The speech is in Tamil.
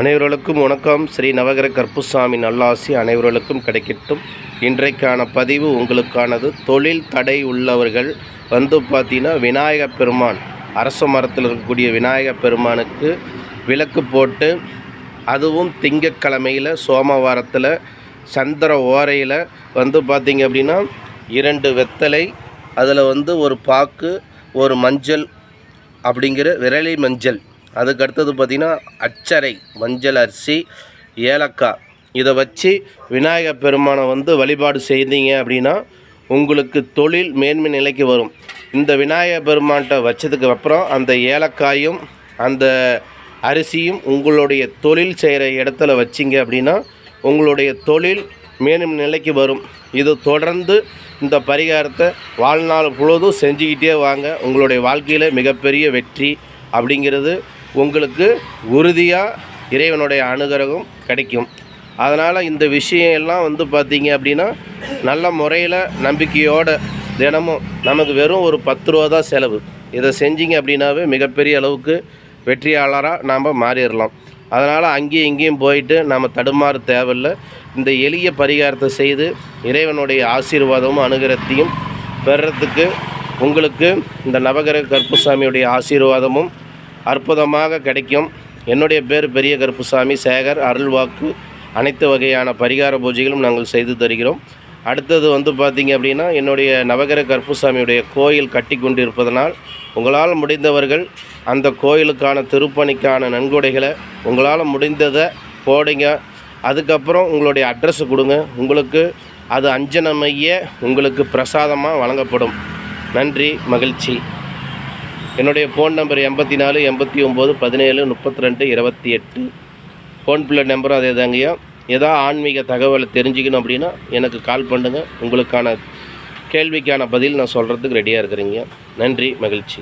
அனைவர்களுக்கும் வணக்கம். ஸ்ரீ நவகிர கற்புசாமி நல்லாசி அனைவர்களுக்கும் கிடைக்கட்டும். இன்றைக்கான பதிவு உங்களுக்கானது. தொழில் தடை உள்ளவர்கள் வந்து பார்த்தீங்கன்னா விநாயக பெருமான் அரச மரத்தில் இருக்கக்கூடிய விநாயகப் பெருமானுக்கு விளக்கு போட்டு அதுவும் திங்கக்கிழமையில் சோமவாரத்தில் சந்திர ஓரையில் வந்து பார்த்தீங்க அப்படின்னா இரண்டு வெத்தலை அதில் வந்து ஒரு பாக்கு ஒரு மஞ்சள் அப்படிங்கிற விரலி மஞ்சள் அதுக்கு அடுத்தது பார்த்திங்கன்னா அச்சரை மஞ்சள் அரிசி ஏலக்காய். இதை வச்சு விநாயகர் பெருமானை வந்து வழிபாடு செய்தீங்க அப்படின்னா உங்களுக்கு தொழில் மேன்மை நிலைக்கு வரும். இந்த விநாயகர் பெருமான்கிட்ட வச்சதுக்கு அப்புறம் அந்த ஏலக்காயும் அந்த அரிசியும் உங்களுடைய தொழில் செய்கிற இடத்துல வச்சிங்க அப்படின்னா உங்களுடைய தொழில் மேலும் நிலைக்கு வரும். இது தொடர்ந்து இந்த பரிகாரத்தை வாழ்நாள் முழுவதும் செஞ்சுக்கிட்டே வாங்க. உங்களுடைய வாழ்க்கையில் மிகப்பெரிய வெற்றி அப்படிங்கிறது உங்களுக்கு உறுதியாக இறைவனுடைய அனுகிரகம் கிடைக்கும். அதனால் இந்த விஷயம் எல்லாம் வந்து பார்த்திங்க அப்படின்னா நல்ல முறையில் நம்பிக்கையோடு தினமும் நமக்கு வெறும் ஒரு பத்து ரூபா தான் செலவு. இதை செஞ்சீங்க அப்படின்னாவே மிகப்பெரிய அளவுக்கு வெற்றியாளராக நாம் மாறிடலாம். அதனால் அங்கேயும் இங்கேயும் போயிட்டு நம்ம தடுமாறு தேவையில்லை. இந்த எளிய பரிகாரத்தை செய்து இறைவனுடைய ஆசீர்வாதமும் அனுகிரத்தையும் பெறத்துக்கு உங்களுக்கு இந்த நவகிரக கருப்புசாமியுடைய ஆசீர்வாதமும் அற்புதமாக கிடைக்கும். என்னுடைய பேர் பெரிய கருப்புசாமி. சேகர் அருள்வாக்கு அனைத்து வகையான பரிகார பூஜைகளும் நாங்கள் செய்து தருகிறோம். அடுத்தது வந்து பார்த்திங்க அப்படின்னா என்னுடைய நவகிரக கருப்புசாமியுடைய கோயில் கட்டி கொண்டிருப்பதனால் உங்களால் முடிந்தவர்கள் அந்த கோயிலுக்கான திருப்பணிக்கான நன்கொடைகளை உங்களால் முடிந்ததை போடுங்க. அதுக்கப்புறம் உங்களுடைய அட்ரஸை கொடுங்க. உங்களுக்கு அது அஞ்சனமைய உங்களுக்கு பிரசாதமாக வழங்கப்படும். நன்றி மகிழ்ச்சி. என்னுடைய ஃபோன் நம்பர் எண்பத்தி நாலு எண்பத்தி ஒம்பது பதினேழு முப்பத்தி ரெண்டு இருபத்தி எட்டு ஃபோன் பிள்ளை நம்பரும் அதே தாங்கய்யா ஏதாவது ஆன்மீக தகவலை தெரிஞ்சுக்கணும் அப்படின்னா எனக்கு கால் பண்ணுங்கள் உங்களுக்கான கேள்விக்கான பதில் நான் சொல்கிறதுக்கு ரெடியாக இருக்கிறீங்க நன்றி மகிழ்ச்சி.